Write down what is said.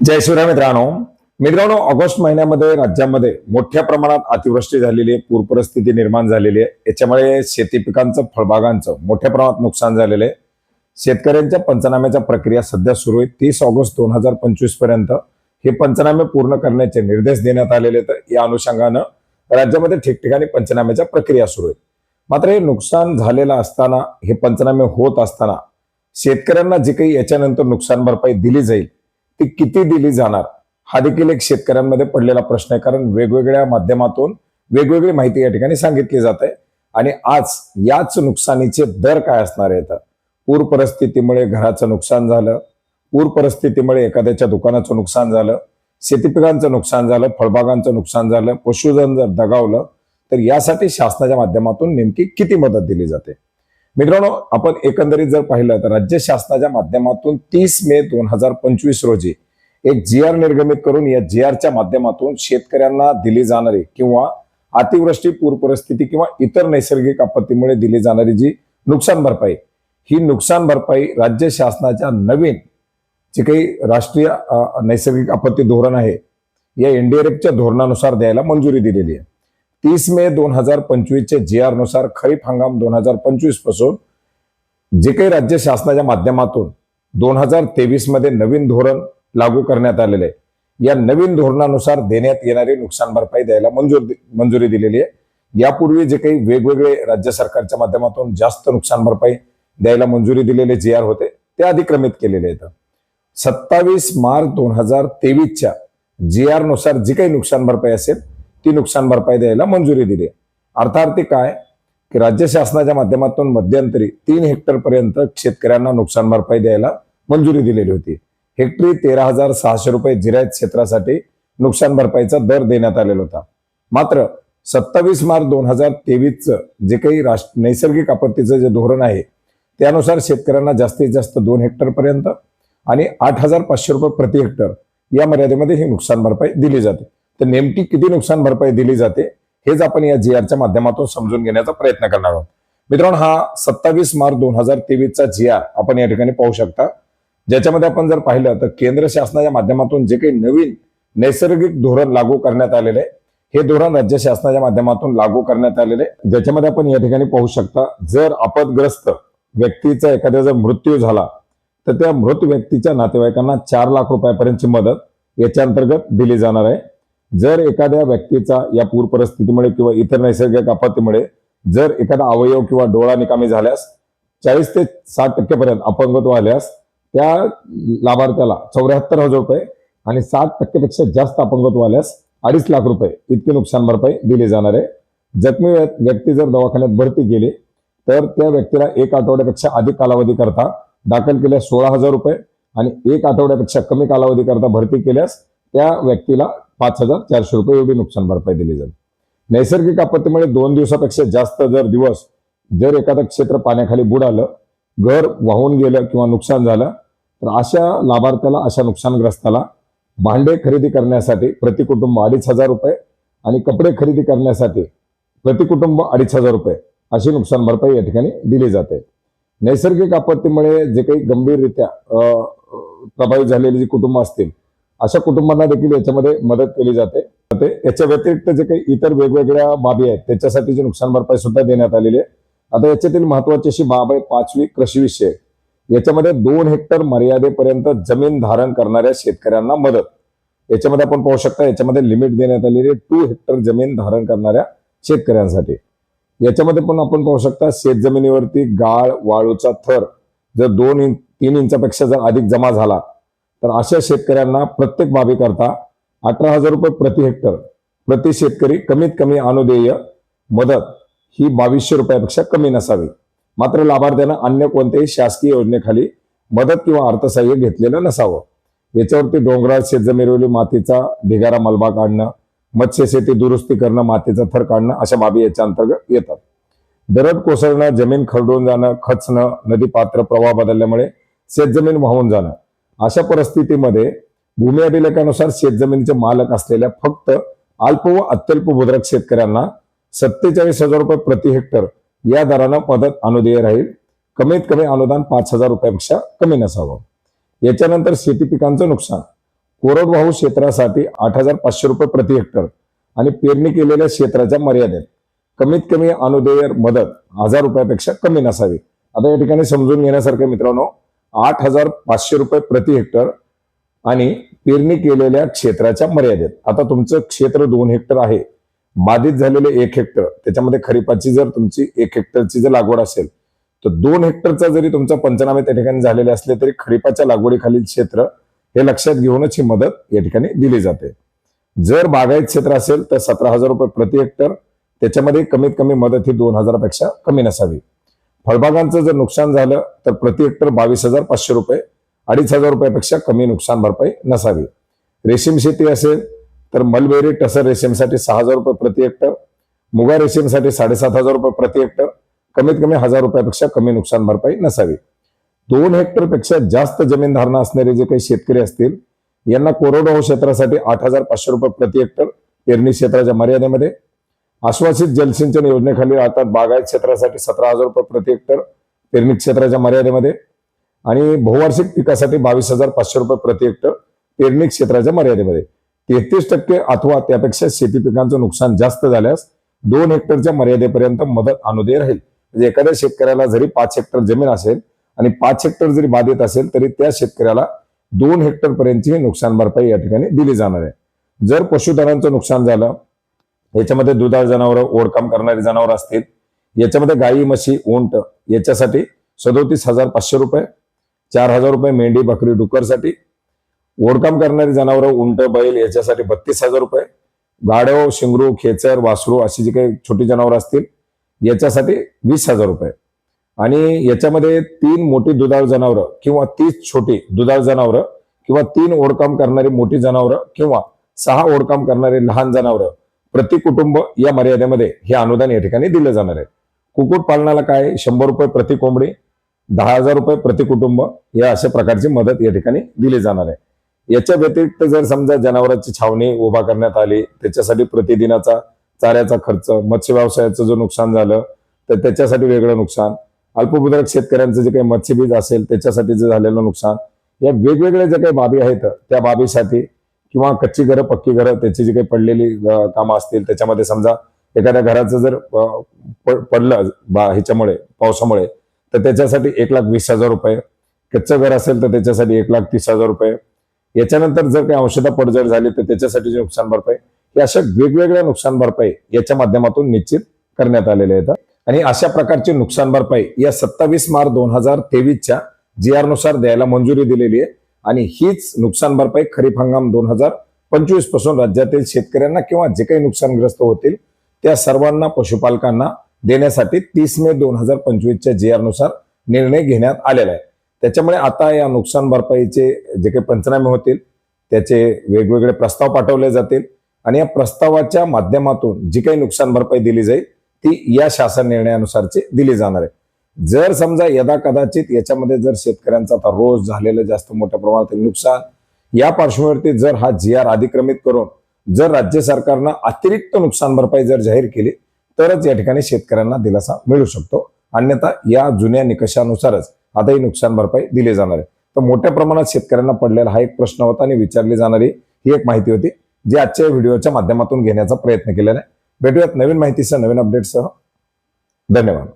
जय शिवराय मित्रांनो. मित्रांनो ऑगस्ट महिन्यामध्ये राज्यामध्ये मोठ्या प्रमाणात अतिवृष्टी झालेली आहे पूर परिस्थिती निर्माण झालेली आहे. याच्यामुळे शेती पिकांचं फळबागांचं मोठ्या प्रमाणात नुकसान झालेलं आहे. शेतकऱ्यांच्या पंचनाम्याच्या प्रक्रिया सध्या सुरू आहे तीस ऑगस्ट दोन हजार पंचवीसपर्यंत हे पंचनामे पूर्ण करण्याचे निर्देश देण्यात आलेले तर या अनुषंगानं राज्यामध्ये ठिकठिकाणी पंचनाम्याच्या प्रक्रिया सुरू आहेत. मात्र हे नुकसान झालेलं असताना हे पंचनामे होत असताना शेतकऱ्यांना जे काही याच्यानंतर नुकसान भरपाई दिली जाईल ती किती दिली जाणार? हा देखील एक शेतकऱ्यांमध्ये पडलेला प्रश्न आहे. कारण वेगवेगळ्या माध्यमातून वेगवेगळी माहिती या ठिकाणी सांगितली जात. आहे आणि आज याच नुकसानीचे दर काय असणार आहेत? पूर परिस्थितीमुळे घराचं नुकसान झालं. पूर परिस्थितीमुळे एखाद्याच्या दुकानाचं नुकसान झालं. शेती पिकांचं नुकसान झालं. फळबागांचं नुकसान झालं. पशुधन जर दगावलं तर यासाठी शासनाच्या माध्यमातून नेमकी किती मदत दिली जाते? मित्रांनो आपण एकंदरीत जर पाहिलं तर राज्य शासनाच्या माध्यमातून तीस मे दोन हजार पंचवीस रोजी एक जी आर निर्गमित करून या जी आरच्या माध्यमातून शेतकऱ्यांना दिली जाणारी किंवा अतिवृष्टी पूर परिस्थिती किंवा इतर नैसर्गिक आपत्तीमुळे दिली जाणारी जी नुकसान भरपाई ही नुकसान भरपाई राज्य शासनाच्या नवीन जे काही राष्ट्रीय नैसर्गिक आपत्ती धोरण आहे या एनडीआरएफच्या धोरणानुसार द्यायला मंजुरी दिलेली आहे. तीस मे दोन हजार पंचवीसचे जी आरनुसार खरीप हंगाम दोन हजार पंचवीसपासून जे काही राज्य शासनाच्या माध्यमातून दोन हजार तेवीसमध्ये नवीन धोरण लागू करण्यात आलेले आहे. या नवीन धोरणानुसार देण्यात येणारी नुकसान भरपाई द्यायला मंजूर मंजुरी दिलेली आहे. यापूर्वी जे काही वेगवेगळे राज्य सरकारच्या माध्यमातून जास्त नुकसान भरपाई द्यायला मंजुरी दिलेले जे आर होते ते अधिक्रमित केलेले आहेत. सत्तावीस मार्च दोन हजार तेवीसच्या जी आरनुसार जी काही नुकसान भरपाई असेल ती नुकसान भरपाई द्यायला मंजुरी दिली. अर्थार्थी काय? की राज्य शासनाच्या माध्यमातून मध्यंतरी तीन हेक्टर पर्यंत शेतकऱ्यांना नुकसान भरपाई द्यायला मंजुरी दिलेली होती. हेक्टरी तेरा हजार सहाशे रुपये जिरायत क्षेत्रासाठी नुकसान भरपाईचा दर देण्यात आलेला होता. मात्र सत्तावीस मार्च दोन हजार तेवीसचं जे काही राष्ट्र नैसर्गिक आपत्तीचं जे धोरण आहे त्यानुसार शेतकऱ्यांना जास्तीत जास्त दोन हेक्टर पर्यंत आणि आठ हजार पाचशे रुपये प्रति हेक्टर या मर्यादेमध्ये ही नुकसान भरपाई दिली जाते. तर नेमकी किती नुकसान भरपाई दिली जाते हेच आपण या जी आरच्या माध्यमातून समजून घेण्याचा प्रयत्न करणार आहोत. मित्रांनो हा सत्तावीस मार्च दोन हजार तेवीसचा जी आर आपण या ठिकाणी पाहू शकता. ज्याच्यामध्ये आपण जर पाहिलं तर केंद्र शासनाच्या माध्यमातून जे काही नवीन नैसर्गिक धोरण लागू करण्यात आलेले आहे हे धोरण राज्य शासनाच्या माध्यमातून लागू करण्यात आलेले आहे. ज्याच्यामध्ये आपण या ठिकाणी पाहू शकता जर आपदग्रस्त व्यक्तीचा एखाद्या जर मृत्यू झाला तर त्या मृत व्यक्तीच्या नातेवाईकांना चार लाख रुपयापर्यंतची मदत याच्या अंतर्गत दिली जाणार आहे. जर एखाद्या व्यक्तीचा या पूर परिस्थितीमुळे किंवा इतर नैसर्गिक आपत्तीमुळे जर एखादा अवयव किंवा डोळा निकामी झाल्यास चाळीस ते साठ टक्केपर्यंत अपंगत्व आल्यास त्या लाभार्थ्याला चौऱ्याहत्तर हजार रुपये आणि साठ टक्केपेक्षा जास्त अपंगत्व आल्यास अडीच लाख रुपये इतकी नुकसान भरपाई दिली जाणार आहे. जखमी व्यक्ती जर दवाखान्यात भरती केली तर त्या व्यक्तीला एक आठवड्यापेक्षा अधिक कालावधी करता दाखल केल्यास सोळा हजार रुपये आणि एक आठवड्यापेक्षा कमी कालावधी करता भरती केल्यास त्या व्यक्तीला पाच हजार चारशे रुपये एवढी नुकसान भरपाई दिली जाते नैसर्गिक आपत्तीमुळे दोन दिवसापेक्षा जास्त जर दिवस जर एखादं क्षेत्र पाण्याखाली बुडालं घर वाहून गेलं किंवा नुकसान झालं तर अशा लाभार्थ्याला अशा नुकसानग्रस्ताला भांडे खरेदी करण्यासाठी प्रतिकुटुंब अडीच हजार रुपये आणि कपडे खरेदी करण्यासाठी प्रतिकुटुंब अडीच हजार रुपये अशी नुकसान भरपाई या ठिकाणी दिली जाते. नैसर्गिक आपत्तीमुळे जे काही गंभीररित्या प्रभावित झालेली जी कुटुंब असतील अशा कुटुंबांना देखील याच्यामध्ये मदत केली जाते. ते याच्या व्यतिरिक्त जे काही इतर वेगवेगळ्या बाबी आहेत त्याच्यासाठीची नुकसान भरपाई सुद्धा देण्यात आलेली आहे. आता याच्यातील महत्वाची अशी बाब आहे पाचवी कृषी विषय. याच्यामध्ये दोन हेक्टर मर्यादेपर्यंत जमीन धारण करणाऱ्या शेतकऱ्यांना मदत. याच्यामध्ये आपण पाहू शकता याच्यामध्ये लिमिट देण्यात आलेली आहे. टू हेक्टर जमीन धारण करणाऱ्या शेतकऱ्यांसाठी. याच्यामध्ये पण आपण पाहू शकता शेत जमिनीवरती गाळ वाळूचा थर जर दोन इंच तीन इंचापेक्षा जर अधिक जमा झाला तर अशा शेतकऱ्यांना प्रत्येक बाबी करता अठरा हजार रुपये प्रति हेक्टर प्रति शेतकरी कमीत कमी अनुदेय मदत ही बावीसशे रुपयापेक्षा कमी नसावी. मात्र लाभार्थ्यांना अन्य कोणत्याही शासकीय योजनेखाली मदत किंवा अर्थसहाय्य घेतलेलं नसावं. याच्यावरती डोंगराळ शेतजमिनीवरील मातीचा ढिगारा मलबा काढणं मत्स्य शेती दुरुस्ती करणं मातीचा थर काढणं अशा बाबी याच्या अंतर्गत येतात. दरड कोसळणं जमीन खरडून जाणं खचणं नदी पात्र प्रवाह बदलल्यामुळे शेतजमीन वाहून जाणं अशा परिस्थितीमध्ये भूमी अभिलेखानुसार शेतजमिनीचे मालक असलेल्या फक्त अल्प व अत्यल्प भूद्रक शेतकऱ्यांना सत्तेचाळीस हजार रुपये प्रति हेक्टर या दरानं मदत अनुदेय राहील. कमीत कमी अनुदान पाच हजार रुपयापेक्षा कमी नसावं. याच्यानंतर शेती पिकांचं नुकसान. कोरडवाहू क्षेत्रासाठी आठ हजार पाचशे रुपये प्रति हेक्टर आणि पेरणी केलेल्या क्षेत्राच्या मर्यादेत कमीत कमी अनुदेय मदत हजार रुपयापेक्षा कमी नसावी. आता या ठिकाणी समजून घेण्यासारखं मित्रांनो आठ हजार पाचशे रुपये प्रति हेक्टर आणि पेरणी केलेल्या क्षेत्राच्या मर्यादेत. आता तुमचं क्षेत्र दोन हेक्टर आहे. बाधित झालेले एक हेक्टर त्याच्यामध्ये खरीपाची जर तुमची एक हेक्टरची जर लागवड असेल तर दोन हेक्टरचा जरी तुमचा पंचनामे त्या ठिकाणी झालेले असले तरी खरीपाच्या लागवडीखालील क्षेत्र हे लक्षात घेऊनच ही मदत या ठिकाणी दिली जाते. जर बागायत क्षेत्र असेल तर सतरा हजार रुपये प्रति हेक्टर त्याच्यामध्ये कमीत कमी मदत ही दोन हजारापेक्षा कमी नसावी. फळबागांचं जर नुकसान झालं तर प्रति हेक्टर बावीस हजार पाचशे रुपये अडीच हजार रुपयापेक्षा कमी नुकसान भरपाई नसावी. रेशीम शेती असेल तर मलबेरी टसर रेशीमसाठी सहा हजार रुपये प्रति हेक्टर मुगा रेशीमसाठी साडेसात हजार रुपये प्रति हेक्टर कमीत कमी हजार रुपयापेक्षा कमी नुकसान भरपाई नसावी. दोन हेक्टरपेक्षा जास्त जमीन धारणा असणारे जे काही शेतकरी असतील यांना कोरडवाहू क्षेत्रासाठी आठ हजार पाचशे रुपये प्रति हेक्टर पेरणी क्षेत्राच्या मर्यादेमध्ये आश्वासित जलसिंचन योजनेखाली राहतात बागायत क्षेत्रासाठी सतरा हजार रुपये प्रति हेक्टर पेरणी क्षेत्राच्या मर्यादेमध्ये आणि बहुवार्षिक पिकासाठी बावीस हजार पाचशे रुपये प्रति हेक्टर पेरणी क्षेत्राच्या मर्यादेमध्ये. तेहतीस टक्के अथवा त्यापेक्षा शेती पिकांचं नुकसान जास्त झाल्यास दोन हेक्टरच्या मर्यादेपर्यंत मदत अनुदेय राहील. म्हणजे एखाद्या शेतकऱ्याला जरी पाच हेक्टर जमीन असेल आणि पाच हेक्टर जरी बाधित असेल तरी त्या शेतकऱ्याला दोन हेक्टर पर्यंतची नुकसान भरपाई या ठिकाणी दिली जाणार आहे. जर पशुधनाचं नुकसान झालं याच्यामध्ये दुधाळ जनावरं ओढकाम करणारी जनावरं असतील. याच्यामध्ये गाई म्हशी उंट याच्यासाठी सदोतीस हजार पाचशे रुपये चार हजार रुपये मेंढी बकरी डुकरसाठी. ओढकाम करणारी जनावरं उंट बैल याच्यासाठी बत्तीस हजार रुपये. गाढव शिंगरू खेचर वासरू अशी जी काही छोटी जनावरं असतील याच्यासाठी वीस हजार रुपये. आणि याच्यामध्ये तीन मोठी दुधाळ जनावरं किंवा तीस छोटी दुधाळ जनावरं किंवा तीन ओढकाम करणारी मोठी जनावरं किंवा सहा ओढकाम करणारी लहान जनावरं प्रति कुटुंब या मर्यादेमध्ये हे अनुदान या ठिकाणी दिलं जाणार आहे. कुक्कुटपालनाला काय शंभर रुपये प्रति कोंबडी दहा हजार रुपये प्रति कुटुंब या अशा प्रकारची मदत या ठिकाणी दिली जाणार आहे. याच्या व्यतिरिक्त जर समजा जनावरांची छावणी उभा करण्यात आली त्याच्यासाठी प्रतिदिनाचा चाऱ्याचा खर्च मत्स्य व्यवसायाचं जो नुकसान झालं तर त्याच्यासाठी वेगळं नुकसान. अल्पभूधारक शेतकऱ्यांचं जे काही मत्स्यबीज असेल त्याच्यासाठी जे झालेलं नुकसान या वेगवेगळ्या ज्या काही बाबी आहेत त्या बाबीसाठी किंवा कच्ची घरं पक्की घरं त्याची जी काही पडलेली कामं असतील त्याच्यामध्ये समजा एखाद्या घराचं जर पडलं बा ह्याच्यामुळे पावसामुळे तर त्याच्यासाठी एक लाख वीस हजार रुपये. कच्चं घर असेल तर त्याच्यासाठी एक लाख तीस हजार रुपये. याच्यानंतर जर काही औषधा पडझड झाली तर त्याच्यासाठी जे नुकसान भरपाई हे अशा वेगवेगळ्या नुकसान भरपाई याच्या माध्यमातून निश्चित करण्यात आलेले आहेत. आणि अशा प्रकारची नुकसान भरपाई या सत्तावीस मार्च दोन हजार तेवीसच्या जी आरनुसार द्यायला मंजुरी दिलेली आहे. आणि हीच नुकसान भरपाई खरीप हंगाम दोन हजार पंचवीसपासून राज्यातील शेतकऱ्यांना किंवा जे काही नुकसानग्रस्त होतील त्या सर्वांना पशुपालकांना देण्यासाठी तीस मे दोन हजार पंचवीसच्या जी आरनुसार निर्णय घेण्यात आलेला आहे. त्याच्यामुळे आता या नुकसान भरपाईचे जे काही पंचनामे होतील त्याचे वेगवेगळे प्रस्ताव पाठवले जातील आणि या प्रस्तावाच्या माध्यमातून जी काही नुकसान भरपाई दिली जाईल ती या शासन निर्णयानुसारची दिली जाणार आहे. जर समजा यदा कदाचित याच्यामध्ये जर शेतकऱ्यांचा आता रोज झालेलं जास्त मोठ्या प्रमाणात नुकसान या पार्श्वभूमीवरती जर हा जी आर अधिक्रमित करून जर राज्य सरकारनं अतिरिक्त नुकसान भरपाई जर जाहीर केली तरच या ठिकाणी शेतकऱ्यांना दिलासा मिळू शकतो. अन्यथा या जुन्या निकषानुसारच आता ही नुकसान भरपाई दिली जाणार आहे. तर मोठ्या प्रमाणात शेतकऱ्यांना पडलेला हा एक प्रश्न होता आणि विचारली जाणारी ही एक माहिती होती जी आजच्या व्हिडिओच्या माध्यमातून घेण्याचा प्रयत्न केलेला आहे. भेटूयात नवीन माहितीसह नवीन अपडेटसह धन्यवाद.